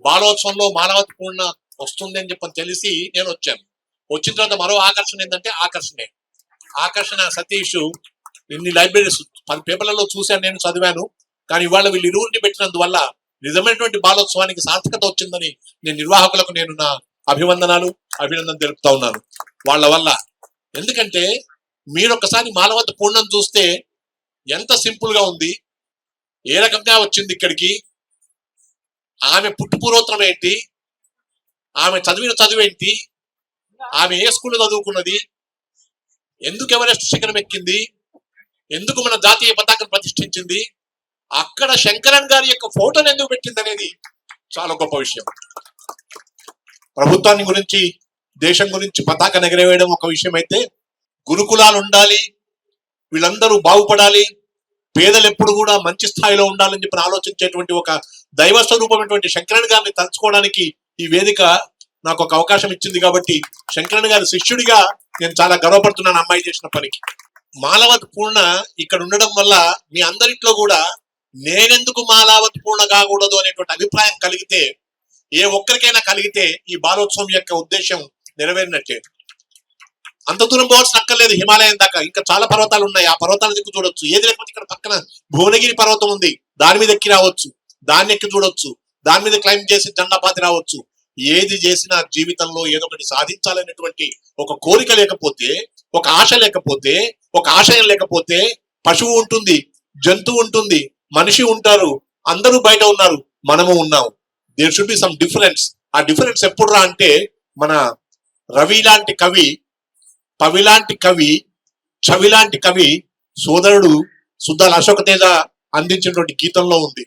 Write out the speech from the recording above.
బాలోత్సవంలో మానవత పూర్ణ వస్తుంది అని చెప్పని తెలిసి నేను వచ్చాను. వచ్చిన తర్వాత మరో ఆకర్షణ ఏంటంటే ఆకర్షణే. ఆకర్షణ సతీష్ ఇన్ని లైబ్రరీస్ పది పేపర్లలో చూశాను నేను చదివాను. కానీ ఇవాళ వీళ్ళు ఇరువురిని పెట్టినందువల్ల నిజమైనటువంటి బాలోత్సవానికి సార్థకత వచ్చిందని నేను నిర్వాహకులకు నేను నా అభివందనాలు అభినందన తెలుపుతా ఉన్నాను. వాళ్ళ వల్ల. ఎందుకంటే మీరు ఒకసారి మానవత పూర్ణం చూస్తే ఎంత సింపుల్గా ఉంది. ఏ రకంగా వచ్చింది ఇక్కడికి? ఆమె పుట్టుపూర్వోత్తరం ఏంటి? ఆమె చదివిన చదువేంటి ఆమె ఏ స్కూల్లో చదువుకున్నది? ఎందుకు ఎవరెస్ట్ శిఖరం ఎక్కింది? ఎందుకు మన జాతీయ పతాకం ప్రతిష్ఠించింది? అక్కడ శంకరన్ గారి యొక్క ఫోటోని ఎందుకు పెట్టింది అనేది చాలా గొప్ప విషయం. ప్రభుత్వాన్ని గురించి దేశం గురించి పతాక ఎగరవేయడం ఒక విషయం అయితే గురుకులాలు ఉండాలి వీళ్ళందరూ బాగుపడాలి పేదలు ఎప్పుడు కూడా మంచి స్థాయిలో ఉండాలని చెప్పి ఆలోచించేటువంటి ఒక దైవ స్వరూపమైనటువంటి శంకరన్ గారిని తలుచుకోవడానికి ఈ వేదిక నాకు ఒక అవకాశం ఇచ్చింది కాబట్టి శంకరన్ గారి శిష్యుడిగా నేను చాలా గర్వపడుతున్నాను అమ్మాయి చేసిన పనికి. మాలవత్ పూర్ణ ఇక్కడ ఉండడం వల్ల మీ అందరిట్లో కూడా నేనెందుకు మాలావత్ పూర్ణ కాకూడదు అనేటువంటి అభిప్రాయం కలిగితే ఏ ఒక్కరికైనా కలిగితే ఈ బాలోత్సవం యొక్క ఉద్దేశం నెరవేరినట్టే. అంత దూరం పోవాల్సిన అక్కర్లేదు హిమాలయం దాకా. ఇంకా చాలా పర్వతాలు ఉన్నాయి. ఆ పర్వతాల దిక్కు చూడొచ్చు. ఏది లేకపోతే ఇక్కడ పక్కన భువనగిరి పర్వతం ఉంది. దాని మీద ఎక్కి రావచ్చు. దాన్ని ఎక్కి చూడొచ్చు. దాని మీద క్లైమ్ చేసి జెండా పాతి రావచ్చు. ఏది చేసినా జీవితంలో ఏదో ఒకటి సాధించాలనేటువంటి ఒక కోరిక లేకపోతే ఒక ఆశ లేకపోతే ఒక ఆశయం లేకపోతే పశువు ఉంటుంది జంతువు ఉంటుంది మనిషి ఉంటారు అందరూ బయట ఉన్నారు మనము ఉన్నాం. There should be some difference ఆ డిఫరెన్స్ ఎప్పుడు రా అంటే మన రవి లాంటి కవి పవి లాంటి కవి చవి లాంటి కవి సోదరుడు సుద్దాల అశోక తేజ అందించినటువంటి గీతంలో ఉంది.